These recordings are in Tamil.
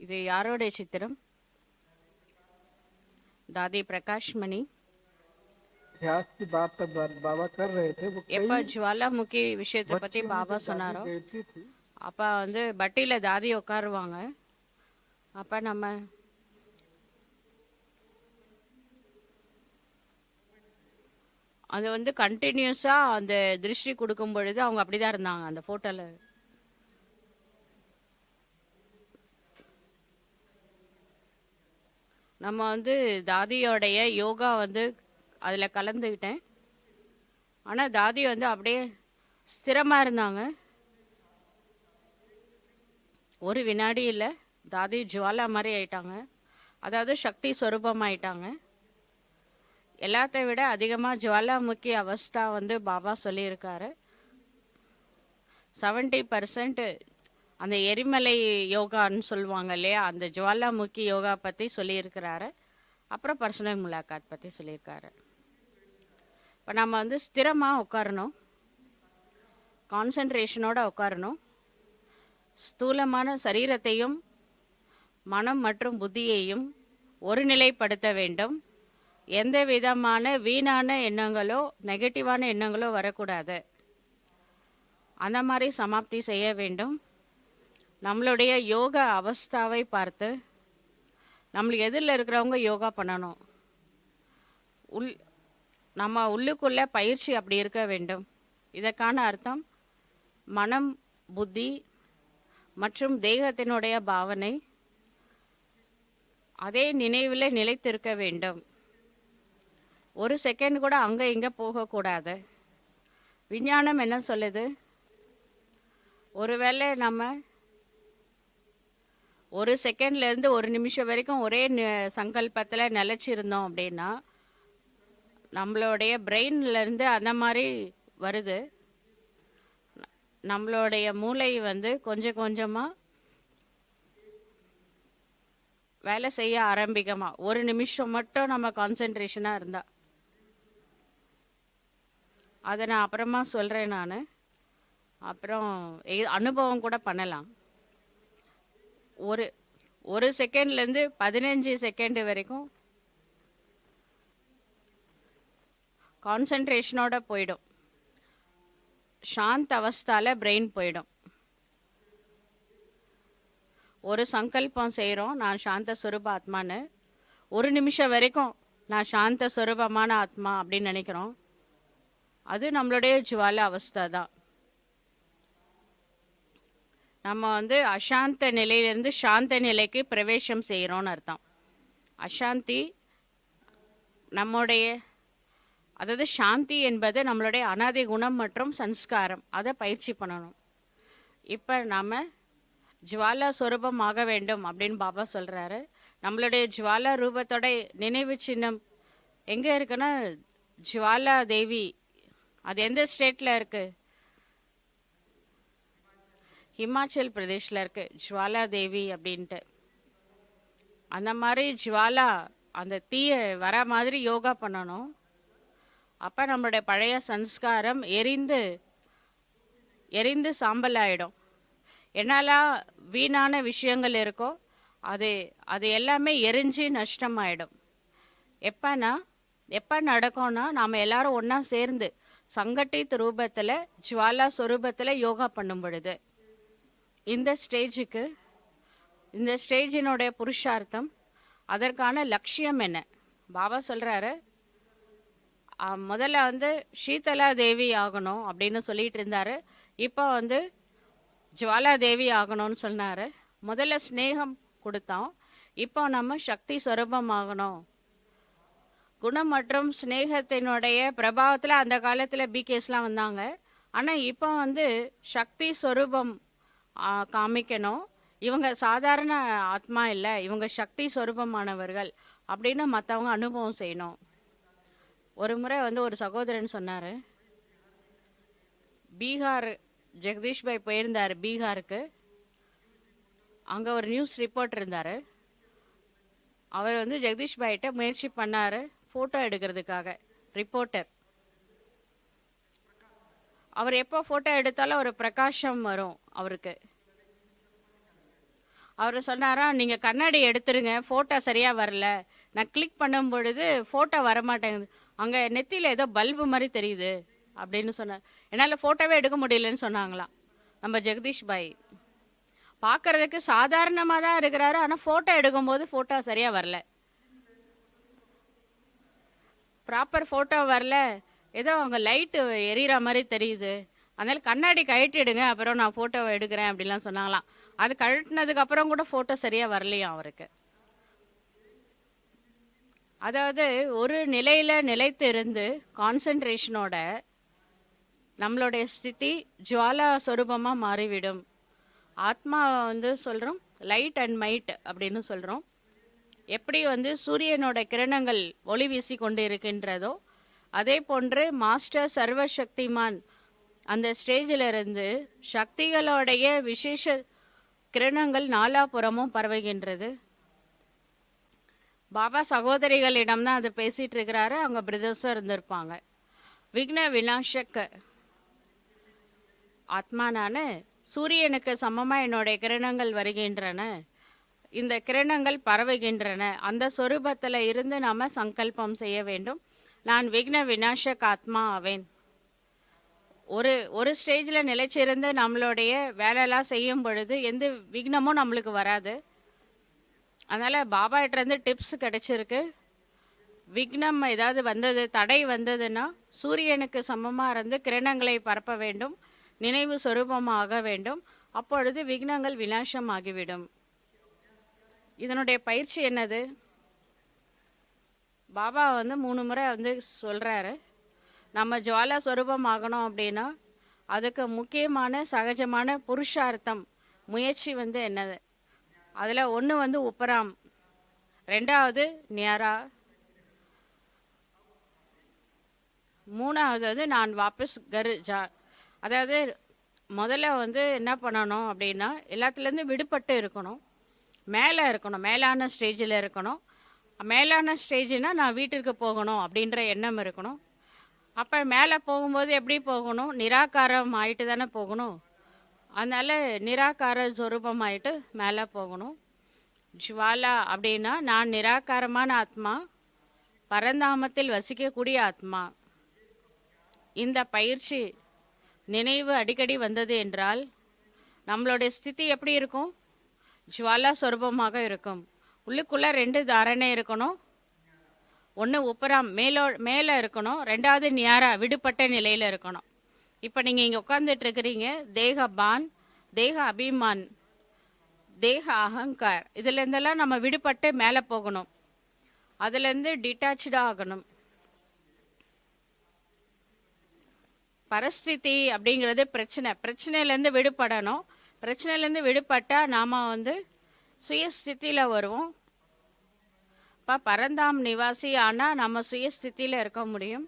இது யாருடைய சித்திரம்? दादी प्रकाश मणि की बात पर बाबा कर பத்தி பாபா சொன்னாரோ? அப்ப வந்து பட்டியில தாதி உட்காருவாங்க அப்ப நம்ம அது வந்து கண்டினியூஸா அந்த திருஷ்டி கொடுக்கும் பொழுது அவங்க அப்படிதான் இருந்தாங்க அந்த போட்டோல நம்ம வந்து தாதியோடைய யோகா வந்து அதில் கலந்துக்கிட்டேன் ஆனால் தாதி வந்து அப்படியே ஸ்திரமாக இருந்தாங்க. ஒரு வினாடி இல்லை தாதி ஜுவாலா மாதிரி ஆயிட்டாங்க. அதாவது சக்தி சொரூபம் ஆயிட்டாங்க. எல்லாத்தை விட அதிகமாக ஜுவாலாமுக்கி அவஸ்தா வந்து பாபா சொல்லியிருக்காரு. செவன்ட்டி பர்சன்ட் அந்த எரிமலை யோகான்னு சொல்லுவாங்க இல்லையா? அந்த ஜுவாலாமுக்கி யோகா பற்றி சொல்லியிருக்கிறாரு. அப்புறம் பர்சனல் முலாக்காத் பற்றி சொல்லியிருக்காரு. இப்போ நம்ம வந்து ஸ்திரமாக உட்காரணும் கான்சன்ட்ரேஷனோட உட்காரணும் ஸ்தூலமான சரீரத்தையும் மனம் மற்றும் புத்தியையும் ஒருநிலைப்படுத்த வேண்டும். எந்த விதமான வீணான எண்ணங்களோ நெகட்டிவான எண்ணங்களோ வரக்கூடாது. அந்த மாதிரி சமாப்தி செய்ய வேண்டும். நம்மளுடைய யோகா அவஸ்தாவை பார்த்து நம்மளுக்கு எதிரில் இருக்கிறவங்க யோகா பண்ணணும். உள் நம்ம உள்ளுக்குள்ளே பயிற்சி அப்படி இருக்க வேண்டும். இதற்கான அர்த்தம் மனம் புத்தி மற்றும் தேகத்தினுடைய பாவனை அதே நினைவில் நிலைத்திருக்க வேண்டும். ஒரு செகண்ட் கூட அங்கே இங்கே போகக்கூடாது. விஞ்ஞானம் என்ன சொல்லுது? ஒருவேளை நம்ம ஒரு செகண்ட்ல இருந்து ஒரு நிமிஷம் வரைக்கும் ஒரே சங்கல்பத்தில் சங்கல்பத்துல நிலைச்சிருந்தோம் அப்படின்னா நம்மளுடைய பிரெயின்ல இருந்து அந்த மாதிரி வருது. நம்மளுடைய மூளை வந்து கொஞ்சம் கொஞ்சமா வேலை செய்ய ஆரம்பிக்கமா? ஒரு நிமிஷம் மட்டும் நம்ம கான்சென்ட்ரேஷனா இருந்தா. அதை நான் அப்புறமா சொல்றேன் நான். அப்புறம் எ- அனுபவம் கூட பண்ணலாம். ஒரு ஒரு செகண்ட்லேருந்து பதினஞ்சு செகண்டு வரைக்கும் கான்சன்ட்ரேஷனோட போயிடும். சாந்த் அவஸ்தால பிரெயின் போயிடும். ஒரு சங்கல்பம் செய்கிறோம் நான் சாந்த சுரூப ஆத்மான்னு. ஒரு நிமிஷம் வரைக்கும் நான் சாந்த சுரூபமான ஆத்மா அப்படின்னு நினைக்கிறோம். அது நம்மளுடைய ஜுவால அவஸ்தை தான். நம்ம வந்து அசாந்த நிலையிலேருந்து சாந்த நிலைக்கு பிரவேசம் செய்கிறோம்னு அர்த்தம். அசாந்தி நம்முடைய அதாவது சாந்தி என்பது நம்மளுடைய அனாதி குணம் மற்றும் சன்ஸ்காரம் அதை பயிற்சி பண்ணணும். இப்போ நாம் ஜுவாலா சுரூபம் ஆக வேண்டும் அப்படின்னு பாபா சொல்கிறாரு நம்மளுடைய ஜுவாலா ரூபத்தோட நினைவு சின்னம் எங்கே இருக்குன்னா ஜுவாலா தேவி. அது எந்த ஸ்டேட்டில் இருக்குது ஹிமாச்சல் பிரதேஷில் இருக்கு. ஜுவாலா தேவி அப்படின்ட்டு. அந்த மாதிரி ஜுவாலா அந்த தீய வர மாதிரி யோகா பண்ணணும். அப்போ நம்மளுடைய பழைய சன்ஸ்காரம் எரிந்து எரிந்து சாம்பல் ஆகிடும் என்னெல்லாம் வீணான விஷயங்கள் இருக்கோ அது அது எல்லாமே எரிஞ்சு நஷ்டமாயிடும். எப்பன்னா எப்போ நடக்கும்னா நாம் எல்லாரும் ஒன்றா சேர்ந்து சங்கட்டித் ரூபத்தில் ஜுவாலா சொரூபத்தில் யோகா பண்ணும் பொழுது இந்த ஸ்டேஜுக்கு இந்த ஸ்டேஜினுடைய புருஷார்த்தம் அதற்கான லட்சியம் என்ன? பாபா சொல்கிறாரு முதல்ல வந்து சீதலா தேவி ஆகணும் அப்படின்னு சொல்லிட்டு இருந்தார். இப்போ வந்து ஜுவாலா தேவி ஆகணும்னு சொன்னார். முதல்ல ஸ்னேகம் கொடுத்தோம். இப்போ நம்ம சக்தி சுரூபம் ஆகணும். குணம் மற்றும் ஸ்னேகத்தினுடைய பிரபாவத்தில் அந்த காலத்தில் பிகேஸ்லாம் வந்தாங்க. ஆனால் இப்போ வந்து சக்தி சொரூபம் காமிக்கணும். இவங்க சாதாரண ஆத்மா இல்லை இவங்க சக்தி சொரூபமானவர்கள் அப்படின்னு மற்றவங்க அனுபவம் செய்யணும். ஒரு முறை வந்து ஒரு சகோதரன் சொன்னார். பீகார் ஜெகதீஷ் பாய் போயிருந்தார் பீகாருக்கு. அங்கே ஒரு நியூஸ் ரிப்போர்ட் இருந்தார். அவர் வந்து ஜெகதீஷ் பாய்கிட்ட முயற்சி பண்ணார் ஃபோட்டோ எடுக்கிறதுக்காக ரிப்போர்ட்டர். அவர் எப்போ ஃபோட்டோ எடுத்தாலும் ஒரு பிரகாஷம் வரும் அவருக்கு. அவர் சொன்னாரா நீங்கள் கண்ணாடி எடுத்துருங்க ஃபோட்டோ சரியாக வரல. நான் கிளிக் பண்ணும் பொழுது ஃபோட்டோ வரமாட்டேங்குது. அங்கே நெத்தியில் ஏதோ பல்பு மாதிரி தெரியுது அப்படின்னு சொன்னார். என்னால் ஃபோட்டோவே எடுக்க முடியலன்னு சொன்னாங்களாம் நம்ம ஜெகதீஷ் பாய். பார்க்கறதுக்கு சாதாரணமாக தான் இருக்கிறாரு ஆனால் ஃபோட்டோ எடுக்கும்போது ஃபோட்டோ சரியாக வரல. ப்ராப்பர் ஃபோட்டோ வரல. ஏதோ அவங்க லைட்டு எரியிற மாதிரி தெரியுது. அதனால கண்ணாடி கழட்டிடுங்க அப்புறம் நான் ஃபோட்டோவை எடுக்கிறேன் அப்படிலாம் சொன்னாங்களாம். அது கழட்டினதுக்கு அப்புறம் கூட ஃபோட்டோ சரியாக வரலையாம் அவருக்கு? அதாவது ஒரு நிலையில் நிலைத்து இருந்து கான்சென்ட்ரேஷனோட நம்மளுடைய ஸ்திதி ஜுவாலா சொரூபமாக மாறிவிடும். ஆத்மா வந்து சொல்கிறோம் லைட் அண்ட் மைட் அப்படின்னு சொல்கிறோம் எப்படி வந்து சூரியனோட கிரணங்கள் ஒளி வீசி கொண்டு இருக்கின்றதோ அதே போன்று மாஸ்டர் சர்வசக்திமான் அந்த ஸ்டேஜில் இருந்து சக்திகளுடைய விசேஷ கிரணங்கள் நாலாபுறமும் பரவுகின்றது. பாபா சகோதரிகளிடம் தான் அது பேசிட்டு இருக்கிறாரு. அவங்க பிரதர்ஸும் இருந்திருப்பாங்க. விக்ன விநாசக்க ஆத்மானான சூரியனுக்கு சமமாக என்னுடைய கிரணங்கள் வருகின்றன. இந்த கிரணங்கள் பரவுகின்றன. அந்த சொரூபத்தில் இருந்து நாம் சங்கல்பம் செய்ய வேண்டும். நான் விக்ன விநாசக் ஆத்மா ஆவேன் ஒரு ஒரு ஸ்டேஜில் நிலைச்சிருந்து நம்மளுடைய வேலையெல்லாம் செய்யும் பொழுது எந்த விக்னமும் நம்மளுக்கு வராது. அதனால் பாபாகிட்டேருந்து டிப்ஸ் கிடச்சிருக்கு. விக்னம் ஏதாவது வந்தது தடை வந்ததுன்னா சூரியனுக்கு சமமாக இருந்து கிரணங்களை பரப்ப வேண்டும் நினைவு சொரூபமாக வேண்டும். அப்பொழுது விக்னங்கள் விநாசமாகிவிடும். இதனுடைய பயிற்சி என்னது? பாபா வந்து மூணு முறை வந்து சொல்கிறாரு நம்ம ஜுவாலா சொரூபம் ஆகணும் அப்படின்னா அதுக்கு முக்கியமான சகஜமான புருஷார்த்தம் முயற்சி வந்து என்னது? அதில் ஒன்று வந்து உப்பராம். ரெண்டாவது நியாரா. மூணாவது வந்து நான் வாபஸ் கரு ஜா. அதாவது முதல்ல வந்து என்ன பண்ணணும் அப்படின்னா எல்லாத்துலேருந்து விடுபட்டு இருக்கணும். மேலே இருக்கணும். மேலான ஸ்டேஜில் இருக்கணும். மேலான ஸ்டேஜ்னால் நான் வீட்டிற்கு போகணும் அப்படின்ற எண்ணம் இருக்கணும். அப்போ மேலே போகும்போது எப்படி போகணும்? நிராகாரம் ஆகிட்டு தானே போகணும். அதனால் நிராகார சொரூபம் ஆகிட்டு மேலே போகணும். ஜுவாலா அப்படின்னா நான் நிராகாரமான ஆத்மா பரந்தாமத்தில் வசிக்கக்கூடிய ஆத்மா. இந்த பயிற்சி நினைவு அடிக்கடி வந்தது என்றால் நம்மளுடைய ஸ்திதி எப்படி இருக்கும்? ஜுவாலா சொரூபமாக இருக்கும். உள்ளுக்குள்ளே ரெண்டு தாரணை இருக்கணும். ஒன்று உப்பராம் மேலோ மேலே இருக்கணும். ரெண்டாவது நியாராக விடுபட்ட நிலையில் இருக்கணும். இப்போ நீங்கள் இங்கே உட்காந்துட்ருக்கிறீங்க தேக பான் தேக அபிமான் தேக அகங்கார். இதுலேருந்தெல்லாம் நம்ம விடுபட்டு மேலே போகணும். அதுலேருந்து டிட்டாச்சாக ஆகணும். பரஸ்திதி அப்படிங்கிறது பிரச்சனை. பிரச்சனையிலேருந்து விடுபடணும். பிரச்சனையிலேருந்து விடுபட்டால் நாம் வந்து சுயஸ்தித்தியில் வருவோம் இப்போ பரந்தாம் நிவாசி ஆனால் நம்ம சுயஸ்தித்தியில் இருக்க முடியும்.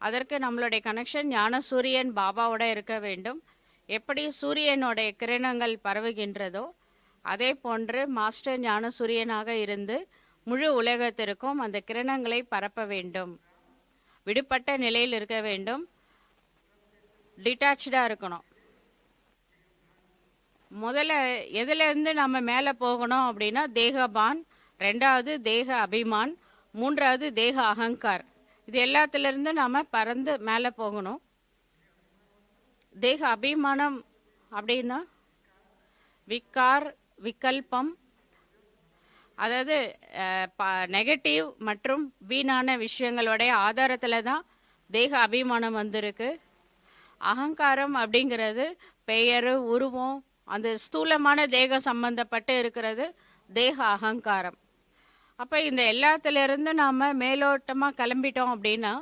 அதற்கு நம்மளுடைய கனெக்ஷன் ஞான சூரியன் பாபாவோட இருக்க வேண்டும். எப்படி சூரியனுடைய கிரணங்கள் பரவுகின்றதோ அதே போன்று மாஸ்டர் ஞான சூரியனாக இருந்து முழு உலகத்திற்கும் அந்த கிரணங்களை பரப்ப வேண்டும். விடுபட்ட நிலையில் இருக்க வேண்டும். டிட்டாச்சாக இருக்கணும். முதல்ல எதுலேருந்து நம்ம மேலே போகணும் அப்படின்னா தேகபான் ரெண்டாவது தேக அபிமான் மூன்றாவது தேக அகங்கார். இது எல்லாத்துலேருந்து நம்ம பறந்து மேலே போகணும். தேக அபிமானம் அப்படின்னா விக்கார் விகல்பம் அதாவது நெகட்டிவ் மற்றும் வீணான விஷயங்களுடைய ஆதாரத்தில் தான் தேக அபிமானம் வந்திருக்கு. அகங்காரம் அப்படிங்கிறது பெயர் உருவம் அந்த ஸ்தூலமான தேக சம்பந்தப்பட்டு இருக்கிறது தேக அகங்காரம். அப்போ இந்த எல்லாத்துலேருந்து நாம் மேலோட்டமாக கிளம்பிட்டோம் அப்படின்னா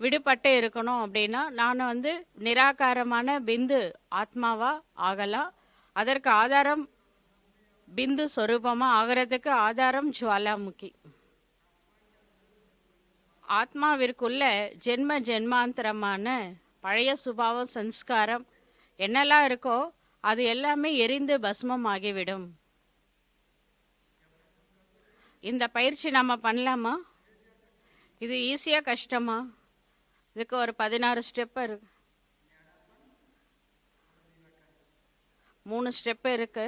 விடுபட்டு இருக்கணும் அப்படின்னா நான் வந்து நிராகாரமான பிந்து ஆத்மாவாக ஆகலாம். அதற்கு ஆதாரம் பிந்து சொரூபமாக ஆகிறதுக்கு ஆதாரம் ஜுவாலாமுகி. ஆத்மாவிற்குள்ள ஜென்ம ஜென்மாந்தரமான பழைய சுபாவம் சன்ஸ்காரம் என்னெல்லாம் இருக்கோ அது எல்லாமே எரிந்து பஸ்மம் ஆகிவிடும் இந்த பயிற்சி நம்ம பண்ணலாமா? இது ஈஸியாக கஷ்டமா? இதுக்கு ஒரு பதினாறு ஸ்டெப் இருக்கு மூணு ஸ்டெப் இருக்கு.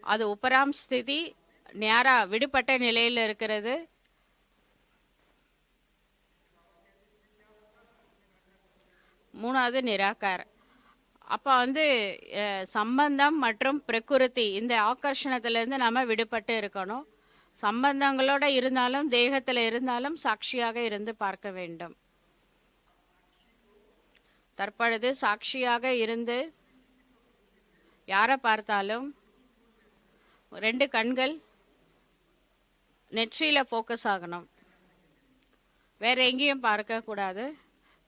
அது உபராம் ஸ்திதி நேரா விடுபட்ட நிலையில் இருக்கிறது. மூணாவது நிராகார அப்போ வந்து சம்பந்தம் மற்றும் பிரகிருதி இந்த ஆக்கர்ஷணத்திலேருந்து நம்ம விடுபட்டு இருக்கணும். சம்பந்தங்களோட இருந்தாலும் தேகத்தில் இருந்தாலும் சாட்சியாக இருந்து பார்க்க வேண்டும். தற்பொழுது சாட்சியாக இருந்து யாரை பார்த்தாலும் ரெண்டு கண்கள் நெற்றியில் ஃபோக்கஸ் ஆகணும். வேற எங்கேயும் பார்க்கக்கூடாது.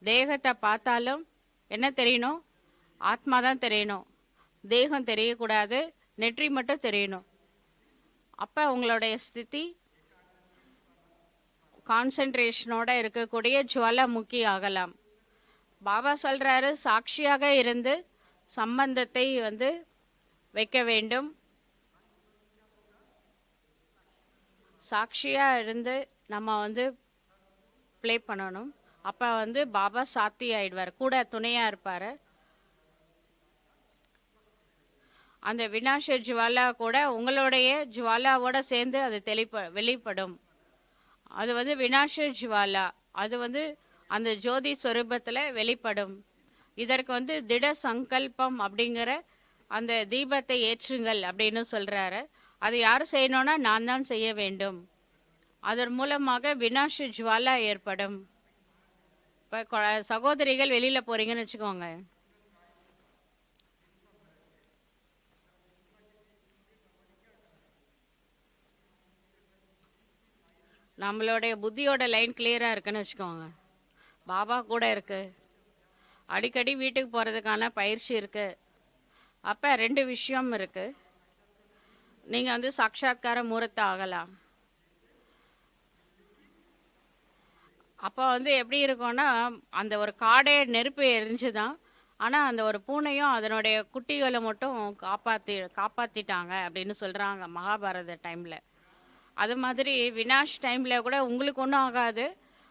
தேகத்தை பார்த்தாலும் என்ன தெரியணும்? ஆத்மா தான் தெரியணும். தேகம் தெரியக்கூடாது நெற்றி மட்டும் தெரியணும். அப்போ உங்களுடைய ஸ்திதி கான்சென்ட்ரேஷனோட இருக்கக்கூடிய ஜுவாலாமுக்கி ஆகலாம். பாபா சொல்கிறாரு சாட்சியாக இருந்து சம்பந்தத்தை வந்து வைக்க வேண்டும். சாட்சியாக இருந்து நம்ம வந்து ப்ளே பண்ணணும். அப்போ வந்து பாபா சாத்தி ஆயிடுவார் கூட துணையாக இருப்பார். அந்த வினாஷ ஜுவாலா கூட உங்களுடைய ஜுவாலாவோட சேர்ந்து அது தெளிப்ப வெளிப்படும். அது வந்து வினாஷ ஜுவாலா. அது வந்து அந்த ஜோதி சொரூபத்தில் வெளிப்படும். இதற்கு வந்து திட சங்கல்பம் அப்படிங்கிற அந்த தீபத்தை ஏற்றுங்கள் அப்படின்னு சொல்கிறாரு அது யார் செய்யணும்னா நான் தான் செய்ய வேண்டும். அதன் மூலமாக வினாஷ ஜுவாலா ஏற்படும். இப்போ சகோதரிகள் வெளியில் போகிறீங்கன்னு வச்சுக்கோங்க. நம்மளுடைய புத்தியோட லைன் கிளியராக இருக்குன்னு வச்சுக்கோங்க. பாபா கூட இருக்குது அடிக்கடி வீட்டுக்கு போகிறதுக்கான பயிற்சி இருக்குது அப்போ ரெண்டு விஷயம் இருக்குது நீங்கள் வந்து சாட்சா்கார மூர்த்த ஆகலாம். அப்போ வந்து எப்படி இருக்கும்னா அந்த ஒரு காடே நெருப்பு எரிஞ்சு தான் ஆனால் அந்த ஒரு பூனையும் அதனுடைய குட்டிகளை மட்டும் காப்பாற்றி காப்பாற்றிட்டாங்க அப்படின்னு சொல்கிறாங்க மகாபாரத டைமில் அது மாதிரி வினாஷ் டைமில் கூட உங்களுக்கு ஒன்றும் ஆகாது.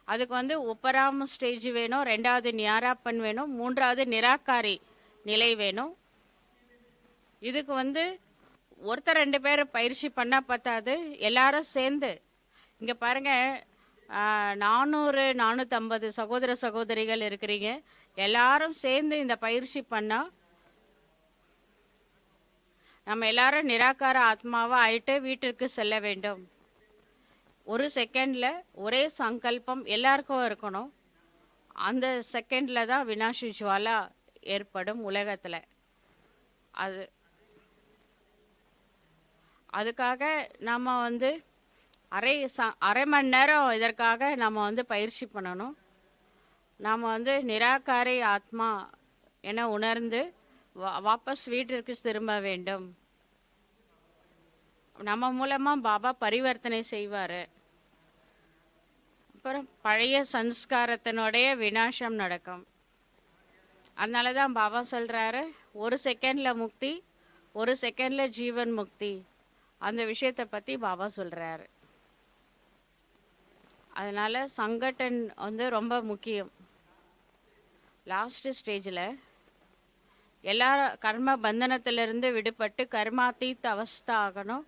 அதுக்கு வந்து உப்பராம ஸ்டேஜ் வேணும் ரெண்டாவது நியாராப்பன் வேணும் மூன்றாவது நிராகாரி நிலை வேணும். இதுக்கு வந்து ஒருத்தர் ரெண்டு பேர் பயிற்சி பண்ணால் பத்தாது எல்லாரும் சேர்ந்து. இங்கே பாருங்கள் நானூறு நானூற்றம்பது சகோதர சகோதரிகள் இருக்கிறீங்க. எல்லாரும் சேர்ந்து இந்த பயிற்சி பண்ணால் நம்ம எல்லாரும் நிராகார ஆத்மாவாக ஆயிட்டு வீட்டிற்கு செல்ல வேண்டும். ஒரு செகண்டில் ஒரே சங்கல்பம் எல்லாருக்கும் இருக்கணும். அந்த செகண்டில் தான் வினாஷி ஜுவாலா ஏற்படும் உலகத்தில். அது அதுக்காக நம்ம வந்து அரை ச அரை மணி நேரம் இதற்காக நம்ம வந்து பயிற்சி பண்ணணும். நாம் வந்து நிராகாரி ஆத்மா என உணர்ந்து வாபஸ் வீட்டிற்கு திரும்ப வேண்டும். நம்ம மூலமாக பாபா பரிவர்த்தனை செய்வார். அப்புறம் பழைய சன்ஸ்காரத்தினுடைய விநாசம் நடக்கும். அதனால தான் பாபா சொல்கிறாரு ஒரு செகண்டில் முக்தி ஒரு செகண்டில் ஜீவன் முக்தி. அந்த விஷயத்தை பற்றி பாபா சொல்கிறாரு அதனால் சங்கட்டன் வந்து ரொம்ப முக்கியம். லாஸ்ட் ஸ்டேஜில் எல்லா கர்ம பந்தனத்திலிருந்து விடுபட்டு கர்மாத்தீத் அவஸ்தா ஆகணும்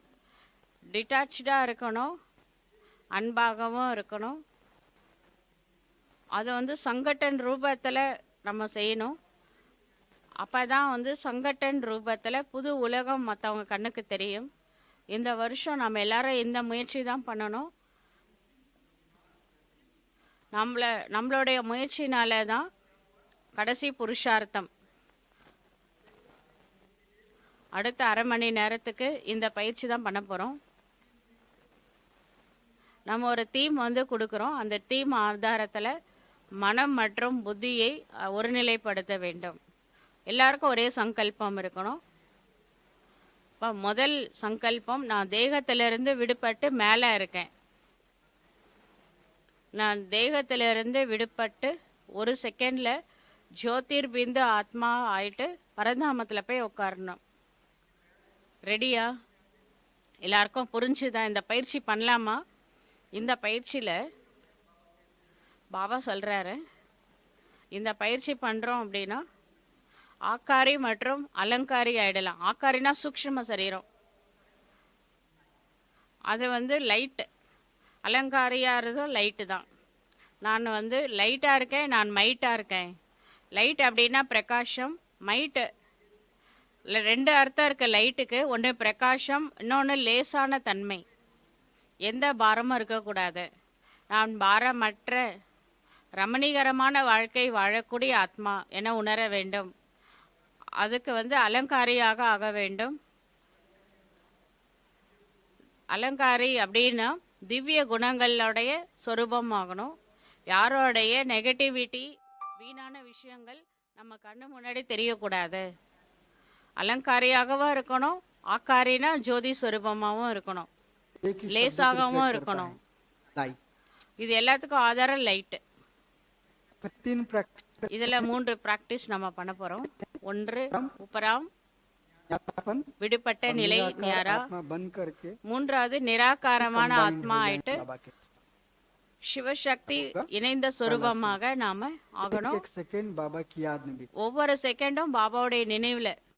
டிட்டாச்சாக இருக்கணும். அன்பாகவும் இருக்கணும். அது வந்து சங்கட்டன் ரூபத்தில் நம்ம செய்யணும். அப்போ தான் வந்து சங்கட்டன் ரூபத்தில் புது உலகம் மற்றவங்க கண்ணுக்கு தெரியும். இந்த வருஷம் நம்ம எல்லாரும் இந்த முயற்சி தான் பண்ணணும். நம்மள நம்மளுடைய முயற்சினால தான் கடைசி புருஷார்த்தம். அடுத்த அரை மணி நேரத்துக்கு இந்த பயிற்சி தான் பண்ண போகிறோம் நம்ம ஒரு தீம் வந்து கொடுக்குறோம். அந்த தீம் ஆதாரத்தில் மனம் மற்றும் புத்தியை ஒருநிலைப்படுத்த வேண்டும். எல்லாருக்கும் ஒரே சங்கல்பம் இருக்கணும். இப்போ முதல் சங்கல்பம் நான் தேகத்திலிருந்து விடுபட்டு மேலே இருக்கேன். நான் தேகத்திலிருந்து விடுபட்டு ஒரு செகண்டில் ஜோதிர் பிந்து ஆத்மா ஆயிட்டு பரந்தாமத்தில் போய் உட்காரணும். ரெடியா? எல்லாருக்கும் புரிஞ்சுதா? இந்த பயிற்சி பண்ணலாமா? இந்த பயிற்சியில் பாபா சொல்கிறாரு இந்த பயிற்சி பண்ணுறோம் அப்படின்னா ஆக்காரி மற்றும் அலங்காரி ஆயிடலாம். ஆக்காரினா சூக்ஷ்ம சரீரம். அது வந்து லைட்டு அலங்காரியாக இருந்ததும் லைட்டு தான். நான் வந்து லைட்டாக இருக்கேன் நான் மைட்டாக இருக்கேன். லைட் அப்படின்னா பிரகாஷம் மைட்டு ரெண்டு அர்த்தம் இருக்க லைட்டுக்கு. ஒன்று பிரகாஷம் இன்னொன்று லேசான தன்மை. எந்த பாரமும் இருக்கக்கூடாது நான் பாரமற்ற ரமணீகரமான வாழ்க்கை வாழக்கூடிய ஆத்மா என உணர வேண்டும். அதுக்கு வந்து அலங்காரியாக ஆக வேண்டும். அலங்காரி அப்படின்னா திவ்ய குணங்களுடைய சொரூபம் ஆகணும். யாரோடைய நெகட்டிவிட்டி வீணான விஷயங்கள் நம்ம கண்ணு முன்னாடி தெரியக்கூடாது. அலங்காரியாகவும் இருக்கணும் ஆக்காரினா ஜோதி சுரூபமாகவும் இருக்கணும். லேசாகவும் இருக்கணும். இது எல்லாத்துக்கும் ஆதாரம் லைட்டு. இதுல மூன்று பிராக்டிஸ் நம்ம பண்ண போறோம். ஒன்று உபராம். விடுபட்ட நிலை நியாரா மூன்றாவது நிராகாரமான ஆத்மா ஆயிட்டு சிவசக்தி இணைந்த சொரூபமாக நாம ஆகணும். ஒவ்வொரு செகண்டும் பாபாவுடைய நினைவுல